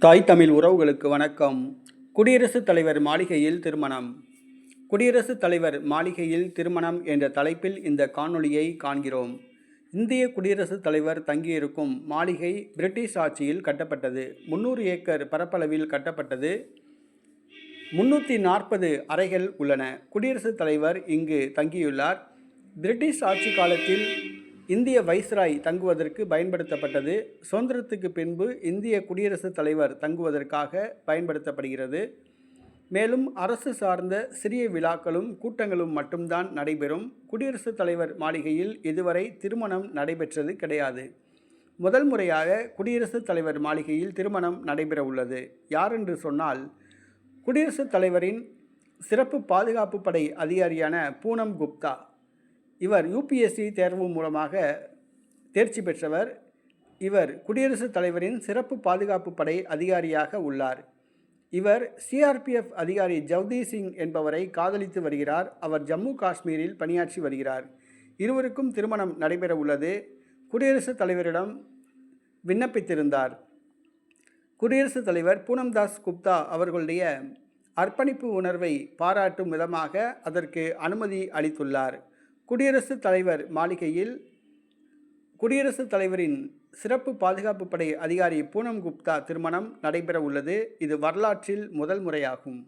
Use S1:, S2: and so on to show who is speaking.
S1: தாய் தமிழ் உறவுகளுக்கு வணக்கம். குடியரசுத் தலைவர் மாளிகையில் திருமணம். குடியரசுத் தலைவர் மாளிகையில் திருமணம் என்ற தலைப்பில் இந்த காணொளியை காண்கிறோம். இந்திய குடியரசுத் தலைவர் தங்கியிருக்கும் மாளிகை பிரிட்டிஷ் ஆட்சியில் கட்டப்பட்டது. முந்நூறு ஏக்கர் பரப்பளவில் கட்டப்பட்டது. முன்னூற்றி நாற்பது அறைகள் உள்ளன. குடியரசுத் தலைவர் இங்கு தங்கியுள்ளார். பிரிட்டிஷ் ஆட்சி காலத்தில் இந்திய வைஸ்ராய் தங்குவதற்கு பயன்படுத்தப்பட்டது. சுதந்திரத்துக்கு பின்பு இந்திய குடியரசுத் தலைவர் தங்குவதற்காக பயன்படுத்தப்படுகிறது. மேலும் அரசு சார்ந்த சிறிய விழாக்களும் கூட்டங்களும் மட்டும்தான் நடைபெறும். குடியரசுத் தலைவர் மாளிகையில் இதுவரை திருமணம் நடைபெற்றது கிடையாது. முதல் முறையாக குடியரசுத் தலைவர் மாளிகையில் திருமணம் நடைபெற உள்ளது. யாரென்று சொன்னால் குடியரசுத் தலைவரின் சிறப்பு பாதுகாப்பு படை அதிகாரியான பூனம் குப்தா. இவர் யூபிஎஸ்சி தேர்வு மூலமாக தேர்ச்சி பெற்றவர். இவர் குடியரசுத் தலைவரின் சிறப்பு பாதுகாப்பு படை அதிகாரியாக உள்ளார். இவர் சிஆர்பிஎஃப் அதிகாரி ஜவ்தீப் சிங் என்பவரை காதலித்து வருகிறார். அவர் ஜம்மு காஷ்மீரில் பணியாற்றி வருகிறார். இருவருக்கும் திருமணம் நடைபெற உள்ளது. குடியரசுத் தலைவரிடம் விண்ணப்பித்திருந்தார். குடியரசுத் தலைவர் பூனம்தாஸ் குப்தா அவர்களுடைய அர்ப்பணிப்பு உணர்வை பாராட்டும் விதமாக அதற்கு அனுமதி அளித்துள்ளார். குடியரசுத் தலைவர் மாளிகையில் குடியரசுத் தலைவரின் சிறப்பு பாதுகாப்பு படை அதிகாரி பூனம் குப்தா திருமணம் நடைபெற உள்ளது இது வரலாற்றில் முதல் முறையாகும்.